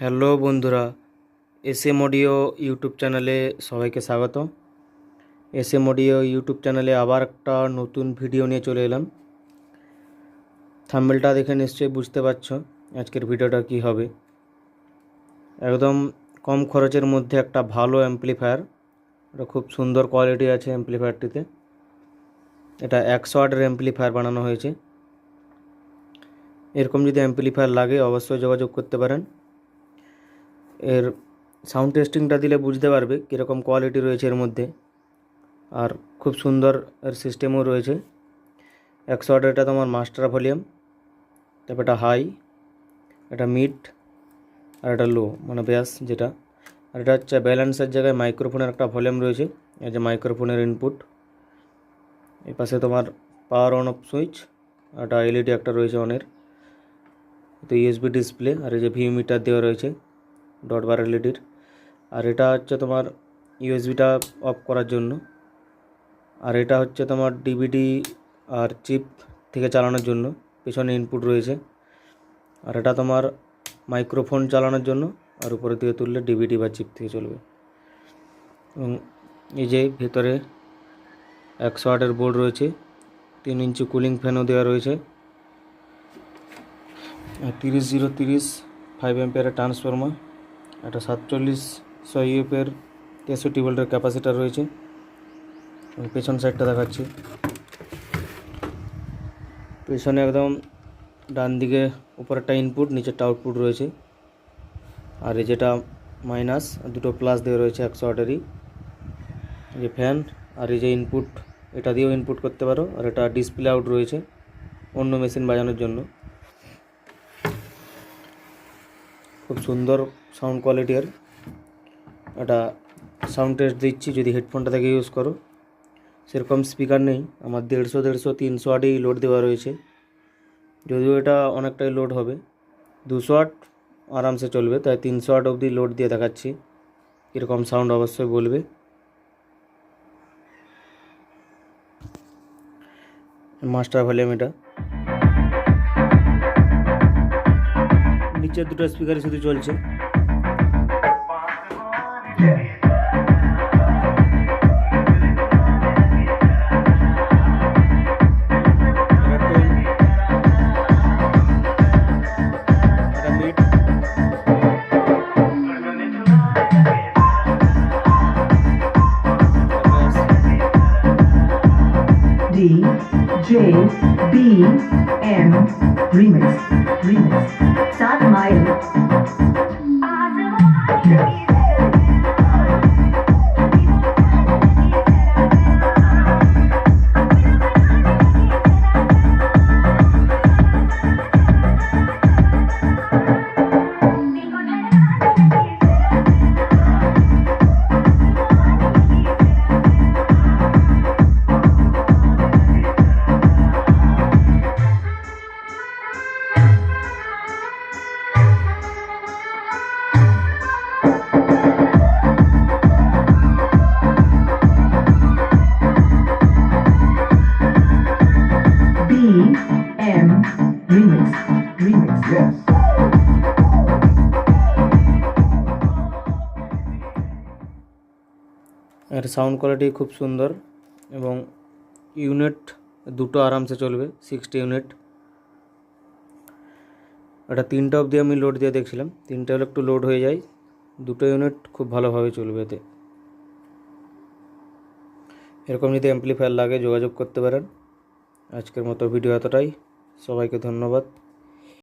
Hello বন্ধুরা S M audio YouTube চ্যানেলে সবাইকে স্বাগত এস এম অডিও ইউটিউব চ্যানেলে আবার একটা নতুন ভিডিও নিয়ে চলে এলাম। থাম্বেলটা দেখে নিশ্চয়ই বুঝতে পারছ আজকের ভিডিওটা কি হবে। একদম কম খরচের মধ্যে একটা ভালো অ্যাম্পলিফায়ার এটা খুব সুন্দর কোয়ালিটি আছে অ্যাম্পলিফায়ারটিতে। এটা একশো ওয়াটের অ্যাম্পলিফায়ার বানানো হয়েছে। এরকম যদি অ্যাম্পলিফায়ার লাগে অবশ্যই যোগাযোগ করতে পারেন। এর সাউন্ড টেস্টিংটা দিলে বুঝতে পারবে কীরকম কোয়ালিটি রয়েছে এর মধ্যে। আর খুব সুন্দর এর সিস্টেমও রয়েছে। একশো আট এটা তোমার মাস্টার ভলিউম তারপর এটা হাই এটা মিড আর এটা লো মানে ব্যাস যেটা। আর এটা হচ্ছে ব্যালেন্সের জায়গায় মাইক্রোফোনের একটা ভলিউম রয়েছে, এই যে মাইক্রোফোনের ইনপুট এই পাশে তোমার পাওয়ার অন অফ সুইচ আর একটা এলইডি একটা রয়েছে অনের তো ইউএসবি ডিসপ্লে আর এই যে ভি মিটার দেওয়া রয়েছে। ডট বার এলইডির আর এটা হচ্ছে তোমার ইউএসবিটা অফ করার জন্য। আর এটা হচ্ছে তোমার ডিভিডি আর চিপ থেকে চালানোর জন্য। পেছনে ইনপুট রয়েছে। আর এটা তোমার মাইক্রোফোন চালানোর জন্য। আর উপরে থেকে তুললে ডিভিডি বা চিপ থেকে চলবে। এবং এই যে ভেতরে একশো আটের বোর্ড রয়েছে। তিন ইঞ্চি কুলিং ফ্যানও দেওয়া রয়েছে। তিরিশ জিরো তিরিশ ফাইভ এম্পিয়ারের ট্রান্সফর্মার একটা সাতচল্লিশশো ইউএফের তেষট্টি ভোল্টের ক্যাপাসিটার রয়েছে। পেছন সাইডটা দেখাচ্ছি। পেছনে একদম ডান দিকে উপরেরটা ইনপুট নিচেরটা আউটপুট রয়েছে। আর এই যেটা মাইনাস দুটো প্লাস দিয়ে রয়েছে একশো আটেরই যে ফ্যান আর এই যে ইনপুট এটা দিয়েও ইনপুট করতে পারো। আর এটা ডিসপ্লে আউট রয়েছে অন্য মেশিন বাজানোর জন্য। খুব সুন্দর সাউন্ড কোয়ালিটির একটা সাউন্ড টেস্ট দিচ্ছি, যদি হেডফোনটা থেকে ইউজ করো। সেরকম স্পিকার নেই, আমার দেড়শো দেড়শো, তিনশো আটই লোড দেওয়া রয়েছে। যদিও এটা অনেকটাই লোড হবে। দুশো আট আরামসে চলবে, তাই তিনশো আট অবধি লোড দিয়ে দেখাচ্ছি। কীরকম সাউন্ড অবশ্যই বলবে। মাস্টার ভলিউম এটা। দুটো স্পিকারে শুধু চলছে। James Beams Remix Remix Sad Mile. Remix. এর সাউন্ড কোয়ালিটি খুব সুন্দর এবং ইউনিট দুটো আরামসে চলবে সিক্সটি ইউনিট এটা তিনটা অবধি আমি লোড দিয়ে দেখছিলাম, তিনটা হলে একটু লোড হয়ে যায়। দুটো ইউনিট খুব ভালোভাবে চলবে এতে। এরকম যদি অ্যাম্পলিফায়ার লাগে, যোগাযোগ করতে পারেন। আজকের মতো ভিডিও এতটাই। সবাইকে ধন্যবাদ।